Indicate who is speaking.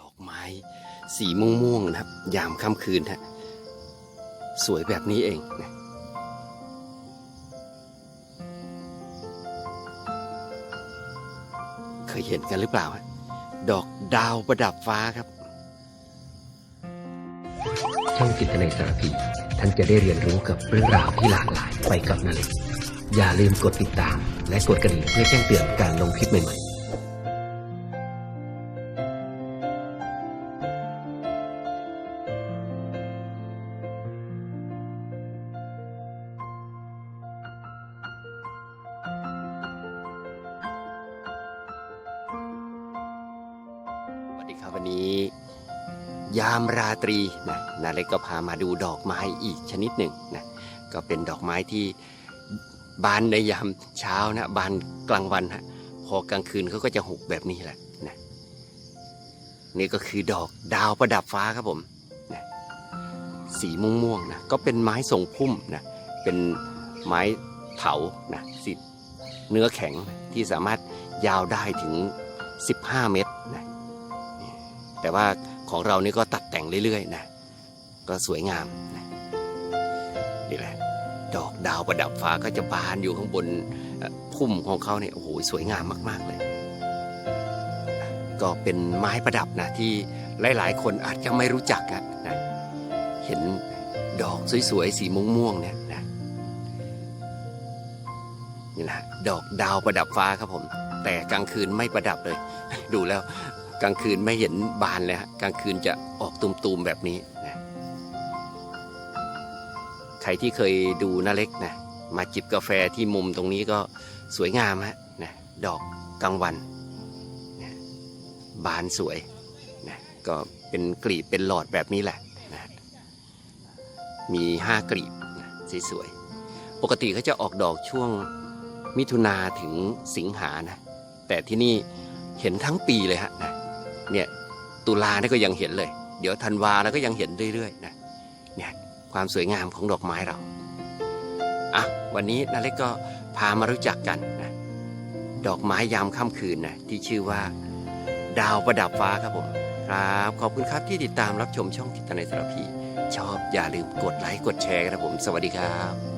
Speaker 1: ดอกไม้ สีม่วงๆนะครับ ยามค่ำคืนฮะสวยแบบนี้เองนะเคยเห็นกันหรือเปล่าฮะดอกดาวประดับฟ้าครับ
Speaker 2: ช่องจิตในสารพีท่านจะได้เรียนรู้กับเรื่องราวที่หลากหลายไปกับนาเล็กอย่าลืมกดติดตาม และกดกระดิ่งเพื่อแจ้งเตือนการลงคลิปใหม่ๆ
Speaker 1: วัสดีครับวันนี้ ยามราตรีนะนาเล็กก็พามาดูดอกไม้อีกชนิดหนึ่งนะก็เป็นดอกไม้ที่บานในยามเช้านะบานกลางวันฮะพอกลางคืนเขาก็จะหุบแบบนี้แหละนะนี่ก็คือดอกดาวประดับฟ้าครับผมนะสีม่วงๆนะก็เป็นไม้ทรงพุ่มนะเป็นไม้เถานะสีเนื้อแข็งที่สามารถยาวได้ถึง 15 เมตรนะ แต่ว่าของเรานี่ก็ตัดแต่งเรื่อยๆนะก็สวยงามนะนี่แหละดอกดาวประดับฟ้าก็จะบานอยู่ข้างบนพุ่มของเขาเนี่ยโอ้โหสวยงามมากๆเลย ก็เป็นไม้ประดับนะที่หลายๆ คนอาจจะไม่รู้จักนะเห็นดอกสวยๆสีม่วงๆเนี่ยนะนี่แหละดอกดาวประดับฟ้าครับผม แต่กลางคืนไม่ประดับเลย ดูแล้ว กลางคืนไม่เห็นบานเลยฮะกลางคืนจะออกตุมๆแบบนี้นะใครที่เคยดูนาเล็กนะมาจิบกาแฟที่มุมตรงนี้ก็สวยงามฮะนะดอกกลางวันนะบานสวยนะก็เป็นกลีบเป็นหลอดแบบนี้แหละนะมีห้ากลีบนะสวยๆปกติเขาจะออกดอกช่วงมิถุนาถึงสิงหานะแต่ที่นี่เห็นทั้งปีเลยฮะนะ เนี่ยตุลาเนี่ยก็ยังเห็นเลย เดี๋ยวธันวาแล้วก็ยังเห็นเรื่อยๆนะเนี่ยความสวยงามของดอกไม้เราอะวันนี้นาเล็กก็พามารู้จักกันนะดอกไม้ยามค่ำคืนนะที่ชื่อว่า ดาวประดับฟ้าครับผมครับขอบคุณครับที่ติดตามรับชมช่องทิศในสารพี ชอบอย่าลืมกดไลค์กดแชร์ครับผม สวัสดีครับ